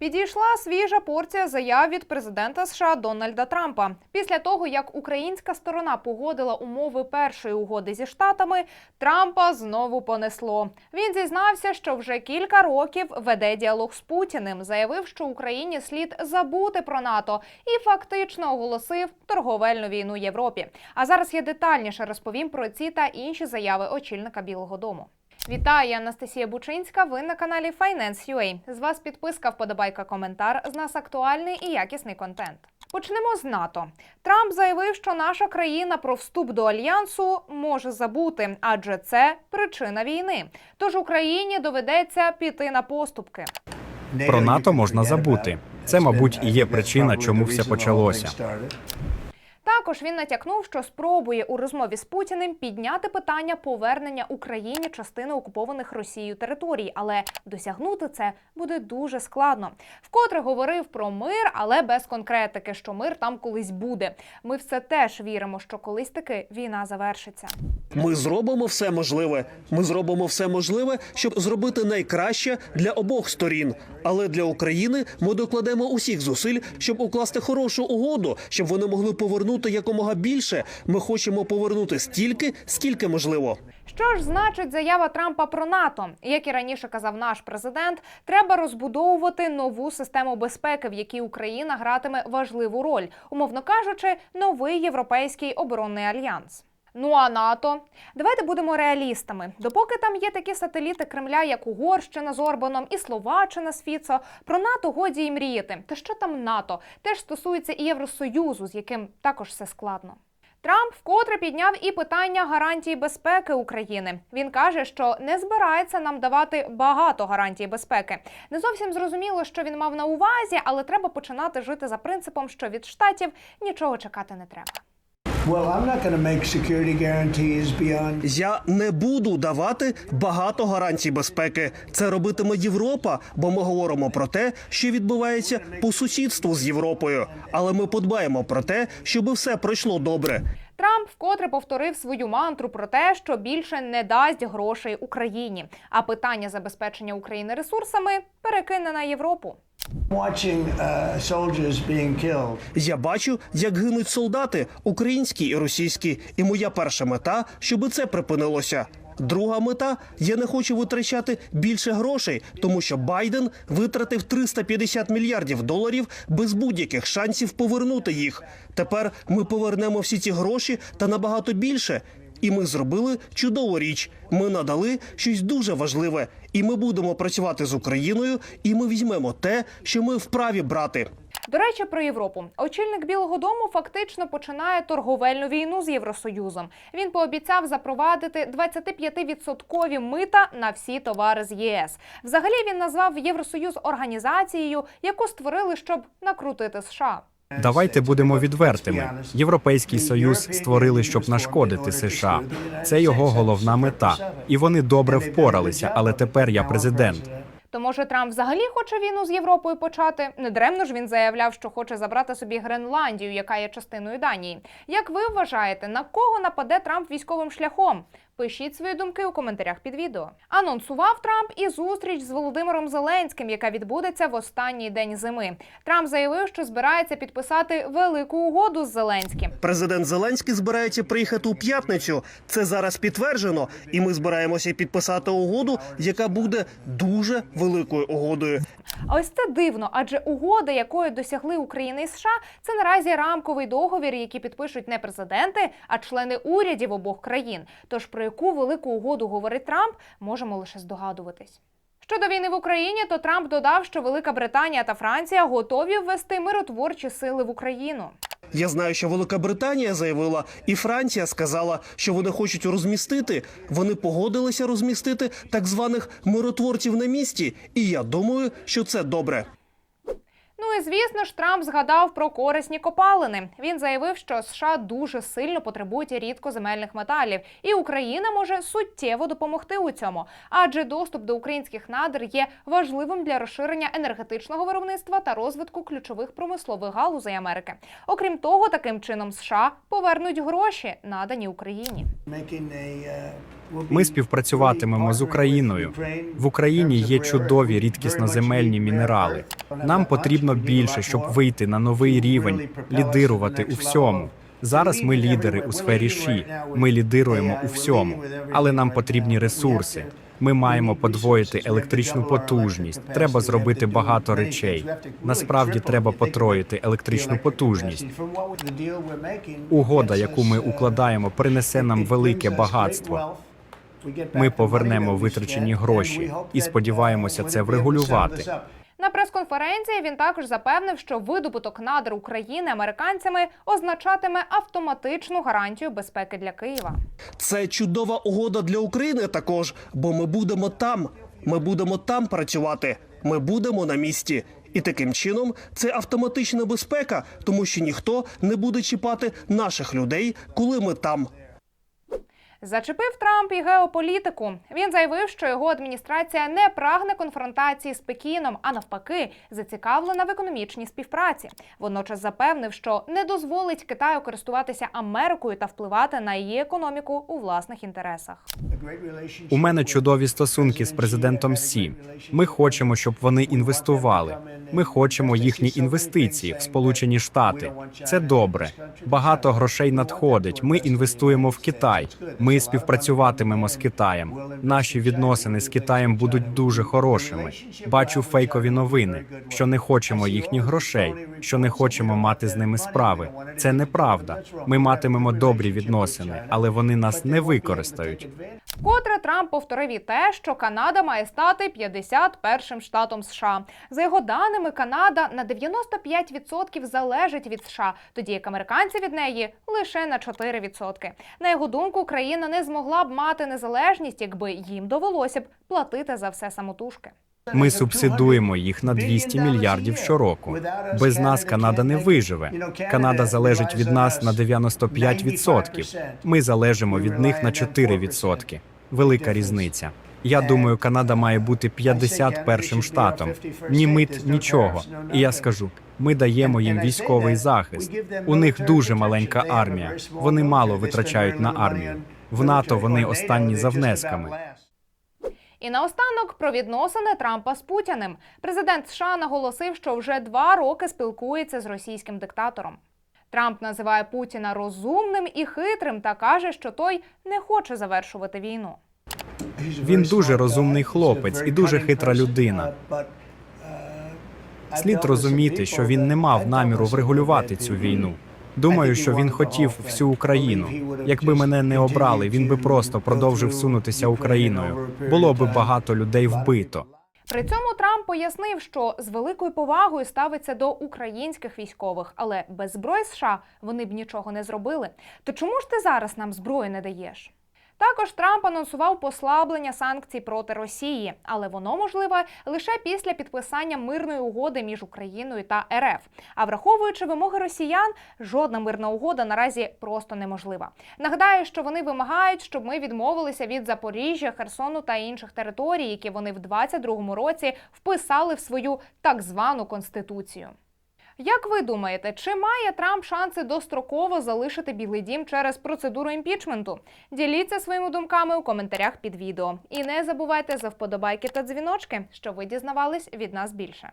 Підійшла свіжа порція заяв від президента США Дональда Трампа. Після того, як українська сторона погодила умови першої угоди зі штатами, Трампа знову понесло. Він зізнався, що вже кілька років веде діалог з Путіним, заявив, що Україні слід забути про НАТО і фактично оголосив торговельну війну Європі. А зараз я детальніше розповім про ці та інші заяви очільника Білого Дому. Вітаю, Анастасія Бучинська. Ви на каналі Finance.ua. З вас підписка, вподобайка, коментар. З нас актуальний і якісний контент. Почнемо з НАТО. Трамп заявив, що наша країна про вступ до альянсу може забути, адже це причина війни. Тож Україні доведеться піти на поступки. Про НАТО можна забути. Це, мабуть, і є причина, чому все почалося. Також він натякнув, що спробує у розмові з Путіним підняти питання повернення Україні частини окупованих Росією територій, але досягнути це буде дуже складно. Вкотре говорив про мир, але без конкретики, що мир там колись буде. Ми в це теж віримо, що колись таки війна завершиться. Ми зробимо все можливе. Ми зробимо все можливе, щоб зробити найкраще для обох сторін. Але для України ми докладемо усіх зусиль, щоб укласти хорошу угоду, щоб вони могли повернути якомога більше. Ми хочемо повернути стільки, скільки можливо. Що ж значить заява Трампа про НАТО? Як і раніше казав наш президент, треба розбудовувати нову систему безпеки, в якій Україна гратиме важливу роль, умовно кажучи, новий європейський оборонний альянс. Ну а НАТО, давайте будемо реалістами. Допоки там є такі сателіти Кремля, як Угорщина з Орбаном і Словаччина з Фіцо, про НАТО годі й мріяти. Та що там НАТО? Теж стосується і Євросоюзу, з яким також все складно. Трамп вкотре підняв і питання гарантій безпеки України. Він каже, що не збирається нам давати багато гарантій безпеки. Не зовсім зрозуміло, що він мав на увазі, але треба починати жити за принципом, що від штатів нічого чекати не треба. Я не буду давати багато гарантій безпеки. Це робитиме Європа, бо ми говоримо про те, що відбувається по сусідству з Європою. Але ми подбаємо про те, щоб все пройшло добре. Трамп вкотре повторив свою мантру про те, що більше не дасть грошей Україні. А питання забезпечення України ресурсами перекине на Європу. Uh. Я бачу, як гинуть солдати українські і російські. І моя перша мета, щоб це припинилося. Друга мета я не хочу витрачати більше грошей, тому що Байден витратив 350 мільярдів доларів без будь-яких шансів повернути їх. Тепер ми повернемо всі ці гроші та набагато більше. І ми зробили чудову річ. Ми надали щось дуже важливе, і ми будемо працювати з Україною, і ми візьмемо те, що ми вправі брати. До речі, про Європу. Очільник Білого Дому фактично починає торговельну війну з Євросоюзом. Він пообіцяв запровадити 25% мита на всі товари з ЄС. Взагалі він назвав Євросоюз організацією, яку створили, щоб накрутити США. Давайте будемо відвертими. Європейський союз створили, щоб нашкодити США. Це його головна мета, і вони добре впоралися. Але тепер я президент. То може Трамп взагалі хоче війну з Європою почати? Недаремно ж він заявляв, що хоче забрати собі Гренландію, яка є частиною Данії. Як ви вважаєте, на кого нападе Трамп військовим шляхом? Пишіть свої думки у коментарях під відео. Анонсував Трамп і зустріч з Володимиром Зеленським, яка відбудеться в останній день зими. Трамп заявив, що збирається підписати велику угоду з Зеленським. Президент Зеленський збирається приїхати у п'ятницю. Це зараз підтверджено, і ми збираємося підписати угоду, яка буде дуже великою угодою. А ось це дивно, адже угода, якої досягли Україна і США, це наразі рамковий договір, який підпишуть не президенти, а члени урядів обох країн. Тож про яку велику угоду говорить Трамп, можемо лише здогадуватись. Щодо війни в Україні, то Трамп додав, що Велика Британія та Франція готові ввести миротворчі сили в Україну. Я знаю, що Велика Британія заявила, і Франція сказала, що вони хочуть розмістити. Вони погодилися розмістити так званих миротворців на місці. І я думаю, що це добре. Ну і звісно ж, Трамп згадав про корисні копалини. Він заявив, що США дуже сильно потребують рідкоземельних металів, і Україна може суттєво допомогти у цьому, адже доступ до українських надр є важливим для розширення енергетичного виробництва та розвитку ключових промислових галузей Америки. Окрім того, таким чином США повернуть гроші, надані Україні. Uh, Ми співпрацюватимемо з Україною. В Україні є чудові рідкісноземельні мінерали. Нам потрібно більше, щоб вийти на новий рівень, лідирувати у всьому. Зараз ми лідери у сфері ШІ. Ми лідируємо у всьому, але нам потрібні ресурси. Ми маємо подвоїти електричну потужність. Треба зробити багато речей. Насправді треба потроїти електричну потужність. Угода, яку ми укладаємо, принесе нам велике багатство. Ми повернемо витрачені гроші і сподіваємося це врегулювати. На прес-конференції він також запевнив, що видобуток надр України американцями означатиме автоматичну гарантію безпеки для Києва. Це чудова угода для України також, бо ми будемо там. Ми будемо там працювати. Ми будемо на місці. І таким чином це автоматична безпека, тому що ніхто не буде чіпати наших людей, коли ми там. Зачепив Трамп і геополітику. Він заявив, що його адміністрація не прагне конфронтації з Пекіном, а навпаки, зацікавлена в економічній співпраці. Водночас запевнив, що не дозволить Китаю користуватися Америкою та впливати на її економіку у власних інтересах. У мене чудові стосунки з президентом Сі. Ми хочемо, щоб вони інвестували. Ми хочемо їхні інвестиції в Сполучені Штати. Це добре. Багато грошей надходить. Ми інвестуємо в Китай. Ми співпрацюватимемо з Китаєм. Наші відносини з Китаєм будуть дуже хорошими. Бачу фейкові новини, що не хочемо їхніх грошей, що не хочемо мати з ними справи. Це неправда. Ми матимемо добрі відносини, але вони нас не використають. Вкотре Трамп повторив і те, що Канада має стати 51-м штатом США. За його даними, Канада на 95% залежить від США, тоді як американці від неї лише на 4%. На його думку, країна не змогла б мати незалежність, якби їм довелося б платити за все самотужки. Ми субсидуємо їх на 200 мільярдів щороку. Без нас Канада не виживе. Канада залежить від нас на 95%. Ми залежимо від них на 4%. Велика різниця. Я думаю, Канада має бути 51 штатом. Ні мит, нічого. І я скажу: ми даємо їм військовий захист. У них дуже маленька армія. Вони мало витрачають на армію. В НАТО вони останні за внесками. І наостанок про відносини Трампа з Путіним. Президент США наголосив, що вже два роки спілкується з російським диктатором. Трамп називає Путіна розумним і хитрим та каже, що той не хоче завершувати війну. Він дуже розумний хлопець і дуже хитра людина. Слід розуміти, що він не мав наміру врегулювати цю війну. Думаю, що він хотів всю Україну. Якби мене не обрали, він би просто продовжив сунутися Україною. Було би багато людей вбито. При цьому Трамп пояснив, що з великою повагою ставиться до українських військових, але без зброї США вони б нічого не зробили. То чому ж ти зараз нам зброю не даєш? Також Трамп анонсував послаблення санкцій проти Росії, але воно можливе лише після підписання мирної угоди між Україною та РФ. А враховуючи вимоги росіян, жодна мирна угода наразі просто неможлива. Нагадаю, що вони вимагають, щоб ми відмовилися від Запоріжжя, Херсону та інших територій, які вони в 22-му році вписали в свою так звану конституцію. Як ви думаєте, чи має Трамп шанси достроково залишити Білий Дім через процедуру імпічменту? Діліться своїми думками у коментарях під відео. І не забувайте за вподобайки та дзвіночки, щоб ви дізнавались від нас більше.